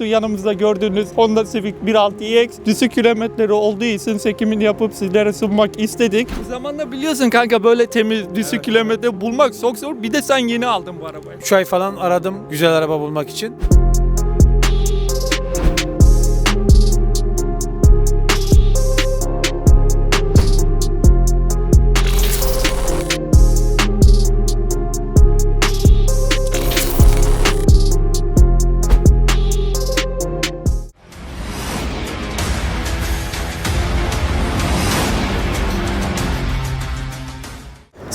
Yanımızda gördüğünüz Honda Civic 1.6 iX düşük kilometreleri olduğu için çekimini yapıp sizlere sunmak istedik. Bu zamanda biliyorsun kanka böyle temiz düşük kilometre bulmak çok zor. Bir de sen yeni aldın bu arabayı. 3 ay falan aradım güzel araba bulmak için.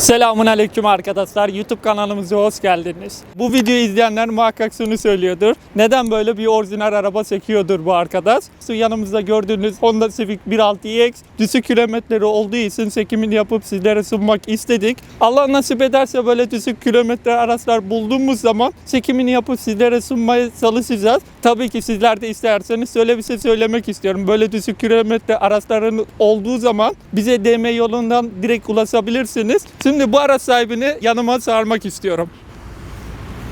Selamun aleyküm arkadaşlar. YouTube kanalımıza hoş geldiniz. Bu videoyu izleyenler muhakkak şunu söylüyordur. Neden böyle bir orijinal araba çekiyordur bu arkadaş? Şu yanımızda gördüğünüz Honda Civic 1.6 iX düşük kilometreleri olduğu için çekimini yapıp sizlere sunmak istedik. Allah nasip ederse böyle düşük kilometre araçlar bulduğumuz zaman çekimini yapıp sizlere sunmaya çalışacağız. Tabii ki sizler de isterseniz şöyle bir şey söylemek istiyorum. Böyle düşük kilometre araçların olduğu zaman bize DM yolundan direkt ulaşabilirsiniz. Şimdi bu araç sahibini yanıma çağırmak istiyorum.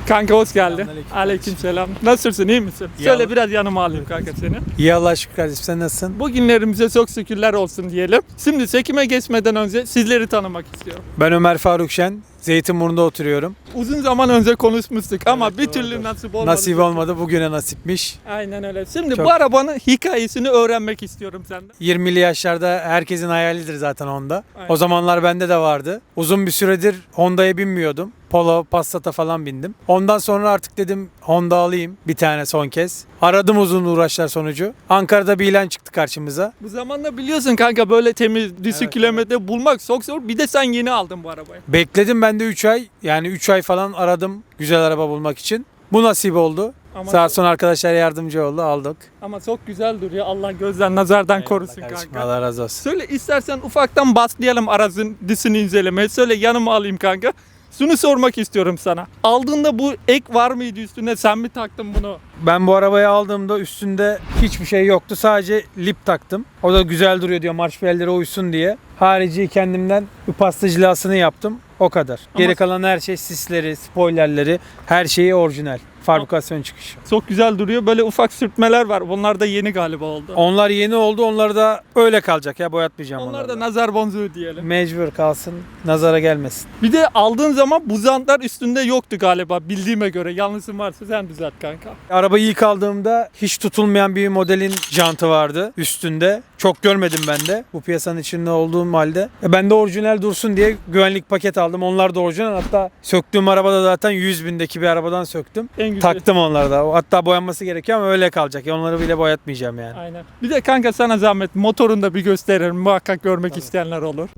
Kanka hoş geldin. Selamünaleyküm. Aleykümselam. Nasılsın iyi misin? İyi Şöyle abi. biraz yanıma alayım kanka seni. İyi Allah şükür kardeşim sen nasılsın? Bu günlerimize çok şükürler olsun diyelim. Şimdi çekime geçmeden önce sizleri tanımak istiyorum. Ben Ömer Faruk Şen. Zeytinburnu'nda oturuyorum. Uzun zaman önce konuşmuştuk ama Evet, bir doğru. türlü nasip olmadı. Nasip olmadı bugüne nasipmiş. Aynen öyle. Şimdi Çok- bu arabanın hikayesini öğrenmek istiyorum senden. 20'li yaşlarda herkesin hayalidir zaten Honda. Aynen. O zamanlar bende de vardı. Uzun bir süredir Honda'ya binmiyordum. Polo, Passat'a falan bindim. Ondan sonra artık dedim Honda alayım bir tane son kez. Aradım uzun uğraşlar sonucu. Ankara'da bir ilan çıktı karşımıza. Bu zamanda biliyorsun kanka böyle temiz düşük Evet, kilometre bulmak çok zor. Bir de sen yeni aldın bu arabayı. Bekledim ben de 3 ay. Yani 3 ay falan aradım güzel araba bulmak için. Bu nasip oldu. Ama Sağ olsun arkadaşlar yardımcı oldu aldık. ama çok güzel duruyor. Allah gözden nazardan korusun Eyvallah kardeşim, kanka. Allah razı olsun. Söyle istersen ufaktan başlayalım aracın dışını incelemeye. Söyle yanıma alayım kanka. Şunu sormak istiyorum sana. Aldığında bu ek var mıydı üstüne? Sen mi taktın bunu? Ben bu arabayı aldığımda üstünde hiçbir şey yoktu. Sadece lip taktım. O da güzel duruyor diyor marşpiyerlere uysun diye. Harici kendimden bir pasta cilasını yaptım. O kadar. Ama- Geri kalan her şey sisleri, spoilerleri, her şeyi orijinal. Fabrikasyon çıkışı. Çok güzel duruyor. Böyle ufak sürtmeler var. Bunlar da yeni galiba oldu. Onlar yeni oldu. Onlar da öyle kalacak ya boyatmayacağım Onlar onları da da. nazar boncuğu diyelim. Mecbur kalsın. Nazara gelmesin. Bir de aldığın zaman bu jantlar üstünde yoktu galiba bildiğime göre. Yanlışım varsa sen düzelt kanka. Arabayı ilk aldığımda hiç tutulmayan bir modelin jantı vardı üstünde. Çok görmedim ben de bu piyasanın içinde olduğum halde. E ben de orijinal dursun diye güvenlik paket aldım. Onlar da orijinal. Hatta söktüğüm arabada zaten 100 bindeki bir arabadan söktüm. En güzel. Taktım onları da. Hatta boyanması gerekiyor ama öyle kalacak. Onları bile boyatmayacağım yani. Aynen. Bir de kanka sana zahmet motorunu da bir gösteririm. Muhakkak görmek isteyenler olur.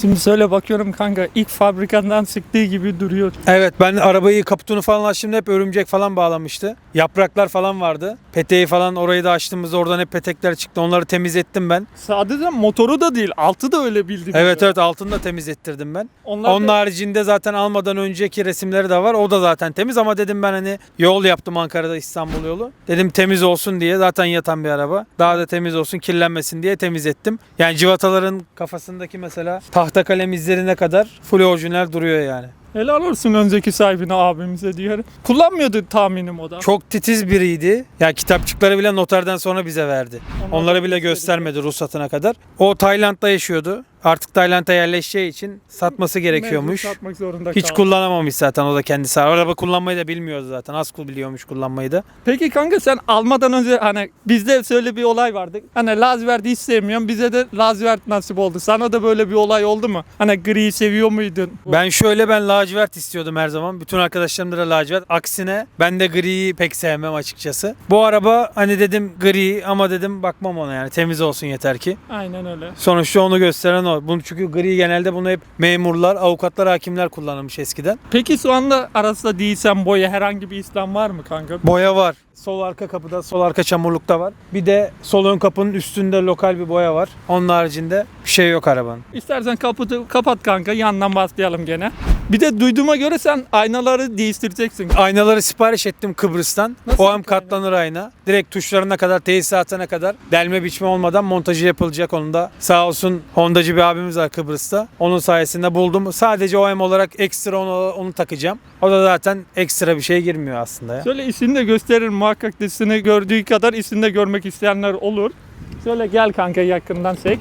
Şimdi söyle bakıyorum kanka ilk fabrikandan çıktığı gibi duruyor. Evet ben arabayı kaputunu falan açtığımda hep örümcek falan bağlamıştı. Yapraklar falan vardı. Peteği falan orayı da açtığımızda oradan hep petekler çıktı. Onları temizlettim ben. Sadece motoru da değil altı da öyle bildiğim Evet evet altını da temizlettirdim ben. Onlar Onun da- haricinde zaten almadan önceki resimleri de var. O da zaten temiz ama dedim ben hani yol yaptım Ankara'da İstanbul yolu. Dedim temiz olsun diye zaten yatan bir araba. Daha da temiz olsun kirlenmesin diye temizlettim. Yani civataların kafasındaki mesela tahta kalem izlerine kadar full orijinal duruyor yani. Helal olsun önceki sahibine abimize diyorum. Kullanmıyordu tahminim o da. Çok titiz biriydi. Ya kitapçıkları bile noterden sonra bize verdi. Onlar Onları bile göstermedi ruhsatına kadar. O Tayland'da yaşıyordu. Artık Tayland'a yerleşeceği için satması gerekiyormuş. Mecbur satmak zorunda Hiç kaldı. kullanamamış zaten o da kendisi. Araba kullanmayı da bilmiyordu zaten. Az kul biliyormuş kullanmayı da. Peki kanka sen almadan önce hani bizde şöyle bir olay vardı. Hani lacivert hiç sevmiyorum. Bize de lacivert nasip oldu. Sana da böyle bir olay oldu mu? Hani gri seviyor muydun? Ben şöyle ben lacivert istiyordum her zaman. Bütün arkadaşlarım da lacivert. Aksine ben de griyi pek sevmem açıkçası. Bu araba hani dedim gri ama dedim bakmam ona yani temiz olsun yeter ki. Aynen öyle. Sonuçta onu gösteren o. Bunu çünkü gri genelde bunu hep memurlar, avukatlar, hakimler kullanılmış eskiden. Peki şu anda arasında değilsen boya herhangi bir İslam var mı kanka? Boya var. Sol arka kapıda, sol arka çamurlukta var. Bir de sol ön kapının üstünde lokal bir boya var. Onun haricinde bir şey yok arabanın. İstersen kapıyı kapat kanka yandan başlayalım gene. Bir de duyduğuma göre sen aynaları değiştireceksin. Aynaları sipariş ettim Kıbrıs'tan. Nasıl o hem bir ayna? katlanır ayna. Direkt tuşlarına kadar, tesisatına kadar delme biçme olmadan montajı yapılacak onun da. Sağ olsun Hondacı bir abimiz var Kıbrıs'ta. Onun sayesinde buldum. Sadece OEM olarak ekstra onu, onu takacağım. O da zaten ekstra bir şey girmiyor aslında ya. Şöyle isini de gösterir muhakkak dizisini gördüğü kadar isini de görmek isteyenler olur. Şöyle gel kanka yakından çek.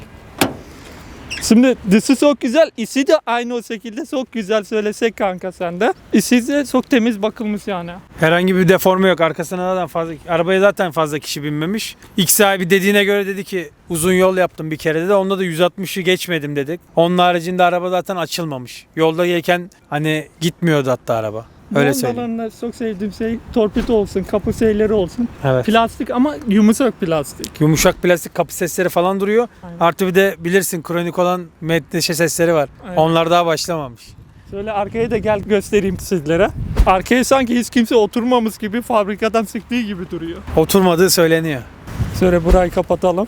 Şimdi dışı çok güzel, isi de aynı o şekilde çok güzel söylesek kanka sen de. İsi de çok temiz bakılmış yani. Herhangi bir deforme yok. Arkasına zaten fazla arabaya zaten fazla kişi binmemiş. İlk sahibi dediğine göre dedi ki uzun yol yaptım bir kere de. Onda da 160'ı geçmedim dedik. Onun haricinde araba zaten açılmamış. Yolda gelirken hani gitmiyordu hatta araba. Öyle söyleyeyim. Çok sevdiğim şey torpido olsun, kapı şeyleri olsun. Evet. Plastik ama yumuşak plastik. Yumuşak plastik kapı sesleri falan duruyor. Aynen. Artı bir de bilirsin kronik olan menteşe sesleri var. Aynen. Onlar daha başlamamış. Şöyle arkaya da gel göstereyim sizlere. Arkaya sanki hiç kimse oturmamış gibi fabrikadan sıktığı gibi duruyor. Oturmadığı söyleniyor. Şöyle burayı kapatalım.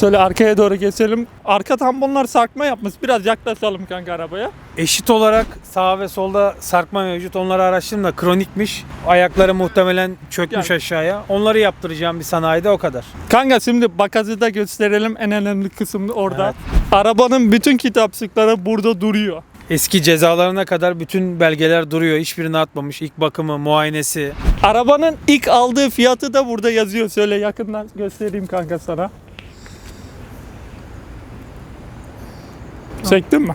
Şöyle arkaya doğru geçelim. Arka tamponlar sarkma yapmış. Biraz yaklaşalım kanka arabaya. Eşit olarak sağ ve solda sarkma mevcut. Onları araştırdım da kronikmiş. Ayakları muhtemelen çökmüş Yani- aşağıya. Onları yaptıracağım bir sanayide o kadar. Kanka şimdi bagajı da gösterelim. En önemli kısım orada. Arabanın bütün kitapçıkları burada duruyor. Eski cezalarına kadar bütün belgeler duruyor. Hiçbirini atmamış. İlk bakımı, muayenesi. Arabanın ilk aldığı fiyatı da burada yazıyor. Şöyle yakından göstereyim kanka sana. Çektin mi?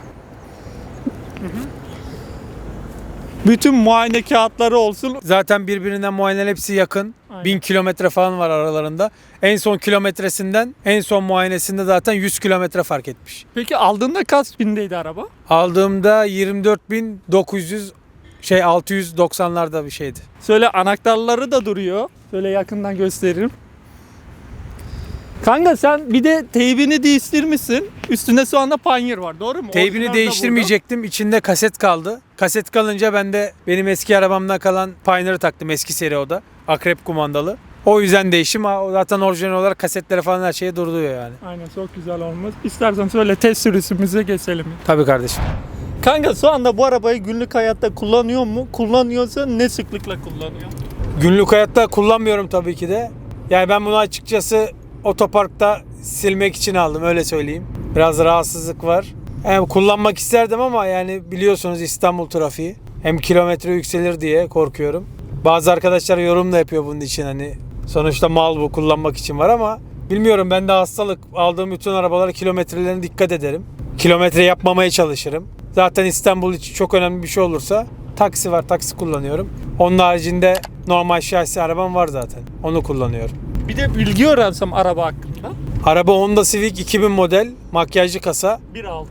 Bütün muayene kağıtları olsun. Zaten birbirinden muayeneler hepsi yakın. Aynen. 1000 kilometre falan var aralarında. En son kilometresinden en son muayenesinde zaten 100 kilometre fark etmiş. Peki aldığında kaç bindeydi araba? Aldığımda 24.900 şey 690'larda bir şeydi. Şöyle anahtarları da duruyor. Şöyle yakından gösteririm. Kanka sen bir de teybini değiştirmişsin. Üstünde şu anda panyer var doğru mu? Teybini Orijinal da değiştirmeyecektim. İçinde kaset kaldı. Kaset kalınca ben de benim eski arabamda kalan Pioneer'ı taktım. Eski seri o da. Akrep kumandalı. O yüzden değişim. Ha, o Zaten orijinal olarak kasetlere falan her şeye duruluyor yani. burada. Aynen çok güzel olmuş. İstersen şöyle test sürüşümüze geçelim. Tabii kardeşim. Kanka şu anda bu arabayı günlük hayatta kullanıyor mu? Kullanıyorsa ne sıklıkla kullanıyor? Günlük hayatta kullanmıyorum tabii ki de. Yani ben bunu açıkçası otoparkta silmek için aldım öyle söyleyeyim. Biraz rahatsızlık var. Yani kullanmak isterdim ama yani biliyorsunuz İstanbul trafiği. Hem kilometre yükselir diye korkuyorum. Bazı arkadaşlar yorum da yapıyor bunun için hani. Sonuçta mal bu kullanmak için var ama bilmiyorum ben de hastalık aldığım bütün arabalara kilometrelerine dikkat ederim. Kilometre yapmamaya çalışırım. Zaten İstanbul için çok önemli bir şey olursa taksi var taksi kullanıyorum. Onun haricinde normal şahsi arabam var zaten. Onu kullanıyorum. Bir de bilgi öğrensem araba hakkında. Araba Honda Civic 2000 model makyajlı kasa 1.6.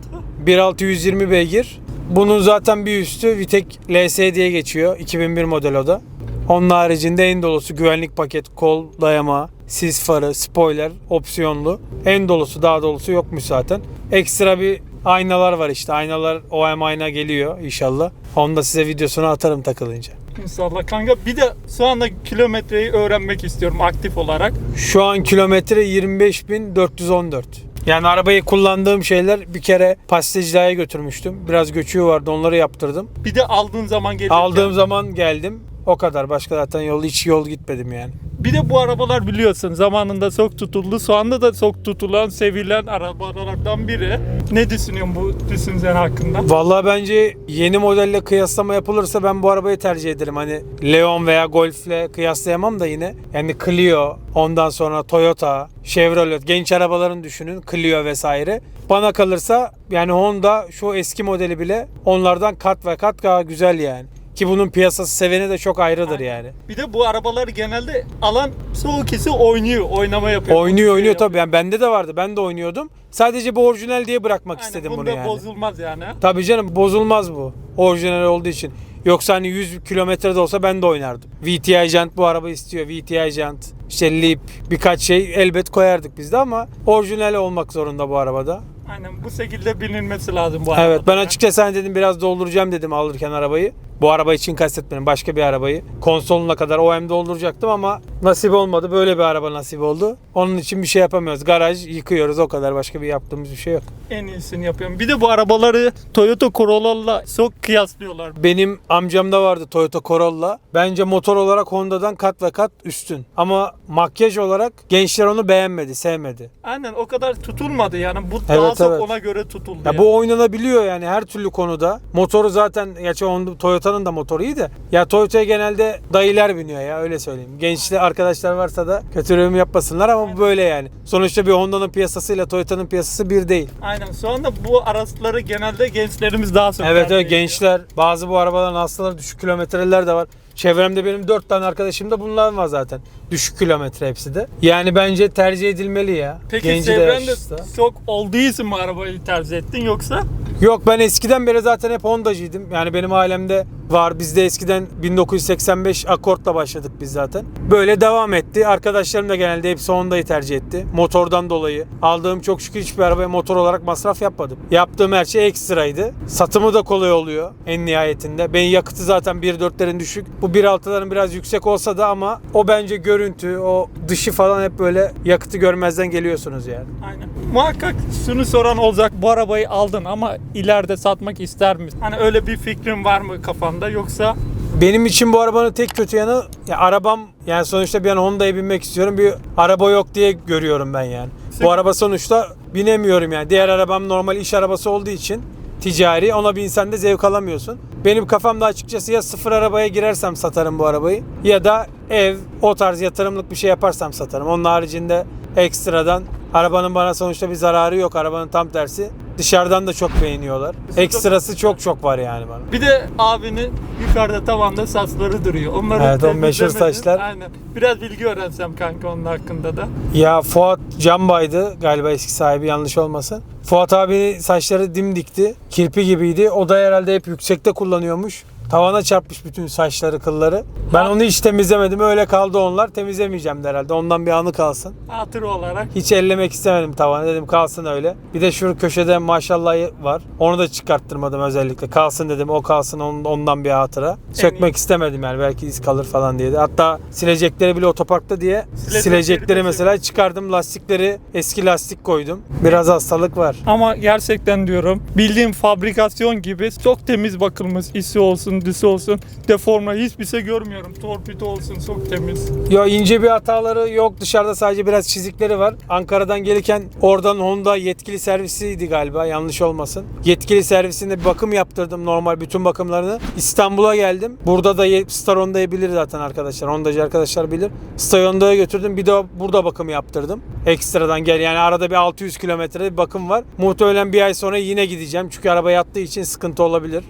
1.6 120 beygir. Bunun zaten bir üstü Vitek LS diye geçiyor. 2001 model o da. Onun haricinde en dolusu güvenlik paket, kol dayama, sis farı, spoiler, opsiyonlu. En dolusu daha dolusu yokmuş zaten. Ekstra bir aynalar var işte. Aynalar OM ayna geliyor inşallah. Onu da size videosunu atarım takılınca. İnşallah kanka. Bir de şu anda kilometreyi öğrenmek istiyorum aktif olarak. Şu an kilometre 25.414. Yani arabayı kullandığım şeyler bir kere pastacılığa götürmüştüm. Biraz göçüğü vardı onları yaptırdım. Bir de aldığın zaman gelirken. Aldığım zaman geldim. O kadar. Başka zaten yol hiç yol gitmedim yani. Bir de bu arabalar biliyorsun zamanında çok tutuldu. Şu anda da çok tutulan, sevilen arabalardan biri. Ne düşünüyorsun bu düşüncen hakkında? Vallahi bence yeni modelle kıyaslama yapılırsa ben bu arabayı tercih ederim. Hani Leon veya Golf'le kıyaslayamam da yine. Yani Clio, ondan sonra Toyota, Chevrolet, genç arabaların düşünün. Clio vesaire. Bana kalırsa yani Honda şu eski modeli bile onlardan kat ve kat daha güzel yani. Ki bunun piyasası seveni de çok ayrıdır yani. Bir de bu arabaları genelde alan çoğu kişi oynuyor, oynama yapıyor. Oynuyor oynuyor tabii. Yani bende de vardı. Ben de oynuyordum. Sadece bu orijinal diye bırakmak Aynen, istedim bunda bunu yani. bozulmaz yani. Tabii canım bozulmaz bu. Orijinal olduğu için. Yoksa hani 100 kilometrede olsa ben de oynardım. VTI jant bu araba istiyor. VTI jant, işte lip birkaç şey elbet koyardık biz de ama orijinal olmak zorunda bu arabada. Aynen bu şekilde bilinmesi lazım bu Evet ben açıkçası hani dedim biraz dolduracağım dedim alırken arabayı. Bu araba için kastetmiyorum. Başka bir arabayı. Konsoluna kadar OM dolduracaktım ama nasip olmadı. Böyle bir araba nasip oldu. Onun için bir şey yapamıyoruz. Garaj yıkıyoruz o kadar. Başka bir yaptığımız bir şey yok. En iyisini yapıyorum. Bir de bu arabaları Toyota Corolla'la çok kıyaslıyorlar. Benim amcamda vardı Toyota Corolla. Bence motor olarak Honda'dan kat ve kat üstün. Ama makyaj olarak gençler onu beğenmedi, sevmedi. Aynen o kadar tutulmadı yani. Bu daha Evet, çok evet. ona göre tutuldu. Ya yani. bu oynanabiliyor yani her türlü konuda. Motoru zaten gerçi Honda, Toyota'nın da motoru iyi de. Ya Toyota'ya genelde dayılar biniyor ya öyle söyleyeyim. Gençli arkadaşlar varsa da kötülüğümü yapmasınlar ama bu böyle yani. Sonuçta bir Honda'nın piyasasıyla Toyota'nın piyasası bir değil. Aynen. Şu anda bu araçları genelde gençlerimiz daha çok Evet tercih evet ediyor. gençler bazı bu arabaların hastaları düşük kilometreler de var. Çevremde benim 4 tane arkadaşım da bunlar var zaten. Düşük kilometre hepsi de. Yani bence tercih edilmeli ya. Peki Genci de çevrende yaşlısı da. çok olduğu için mi arabayı tercih ettin yoksa? Yok ben eskiden beri zaten hep Honda'cıydım. Yani benim ailemde var. Biz de eskiden 1985 Accord'la başladık biz zaten. Böyle devam etti. Arkadaşlarım da genelde hepsi Honda'yı tercih etti. Motordan dolayı. Aldığım çok şükür hiçbir arabaya motor olarak masraf yapmadım. Yaptığım her şey ekstraydı. Satımı da kolay oluyor en nihayetinde. Ben yakıtı zaten 1.4'lerin düşük. Bu 1.6'ların biraz yüksek olsa da ama o bence görüntü, o dışı falan hep böyle yakıtı görmezden geliyorsunuz yani. Aynen. Muhakkak şunu soran olacak. Bu arabayı aldın ama ileride satmak ister misin? Hani öyle bir fikrin var mı kafanda yoksa Benim için bu arabanın tek kötü yanı ya arabam yani sonuçta bir an Honda'ya binmek istiyorum. Bir araba yok diye görüyorum ben yani. Bu araba sonuçta binemiyorum yani. Diğer arabam normal iş arabası olduğu için ticari ona binsen de zevk alamıyorsun. Benim kafamda açıkçası ya sıfır arabaya girersem satarım bu arabayı ya da ev o tarz yatırımlık bir şey yaparsam satarım. Onun haricinde ekstradan arabanın bana sonuçta bir zararı yok. Arabanın tam tersi. Dışarıdan da çok beğeniyorlar. Ekstrası çok çok var yani bana. bir de abinin yukarıda tavanda saçları duruyor. Onları Evet, o meşhur temizlemedin. saçlar. Aynen. Biraz bilgi öğrensem kanka onun hakkında da. Ya Fuat Canbay'dı galiba eski sahibi yanlış olmasın. Fuat abi saçları dimdikti. Kirpi gibiydi. O da herhalde hep yüksekte kullanıyormuş. Tavana çarpmış bütün saçları, kılları. Ben onu hiç temizlemedim. Öyle kaldı onlar. Temizlemeyeceğim de herhalde. Ondan bir anı kalsın. Hatır olarak. Hiç ellemek istemedim tavanı. Dedim kalsın öyle. Bir de şu köşede maşallahı var. Onu da çıkarttırmadım özellikle. Kalsın dedim. O kalsın ondan bir hatıra. Sökmek istemedim yani. Belki iz kalır falan diye de. Hatta silecekleri bile otoparkta diye Silecekleri silecekleri mesela çıkardım. Lastikleri eski lastik koydum. Biraz hastalık var. Ama gerçekten diyorum bildiğim fabrikasyon gibi çok temiz bakılmış içi olsun dışı olsun deforma hiçbir şey görmüyorum. Torpido olsun çok temiz. Ya ince bir hataları yok. Dışarıda sadece biraz çizikleri var. Ankara'dan gelirken oradan Honda yetkili servisiydi galiba yanlış olmasın. Yetkili servisinde bir bakım yaptırdım normal bütün bakımlarını. İstanbul'a geldim. Burada da Star Honda'yı bilir zaten arkadaşlar. Hondacı arkadaşlar bilir. Star Honda'ya götürdüm. Bir de burada bakım yaptırdım. Ekstradan gel yani arada bir 600 kilometre bakım var. Muhtemelen bir ay sonra yine gideceğim. Çünkü araba yattığı için sıkıntı olabilir.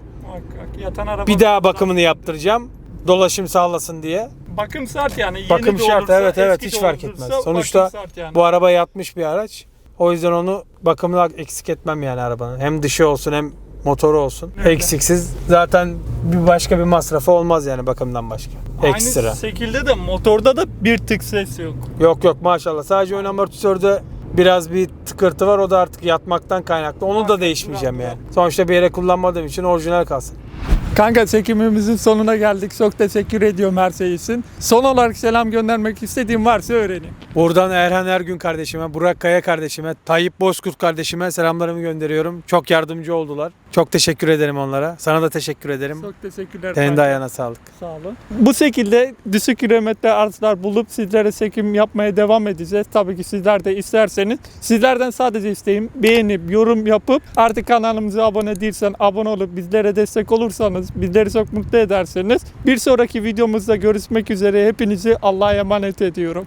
Yatan araba. Bir daha bakımını yaptıracağım. Dolaşım sağlasın diye. Bakım şart yani. Yeni Bakım de şart olursa, evet evet hiç fark etmez. Sonuçta yani. bu araba yatmış bir araç. O yüzden onu bakımını eksik etmem yani arabanın. Hem dışı olsun hem motoru olsun. Öyle. Eksiksiz. Zaten bir başka bir masrafı olmaz yani bakımdan başka. Ekstra. Aynı şekilde de motorda da bir tık ses yok. Yok yok maşallah. Sadece ön amortisörde biraz bir tıkırtı var. O da artık yatmaktan kaynaklı. Onu da değişmeyeceğim yani. Sonuçta bir yere kullanmadığım için orijinal kalsın. Kanka çekimimizin sonuna geldik. Çok teşekkür ediyorum her şey için. Son olarak selam göndermek istediğim varsa öğreneyim. Buradan Erhan Ergün kardeşime, Burak Kaya kardeşime, Tayyip Bozkurt kardeşime selamlarımı gönderiyorum. Çok yardımcı oldular. Çok teşekkür ederim onlara. Sana da teşekkür ederim. Çok teşekkürler. Senin de ayağına sağlık. Sağ olun. Bu şekilde düşük kilometre araçlar bulup sizlere çekim yapmaya devam edeceğiz. Tabii ki sizler de isterseniz. Sizlerden sadece isteğim beğenip yorum yapıp artık kanalımıza abone değilsen abone olup bizlere destek olursanız bizleri çok mutlu ederseniz bir sonraki videomuzda görüşmek üzere hepinizi Allah'a emanet ediyorum.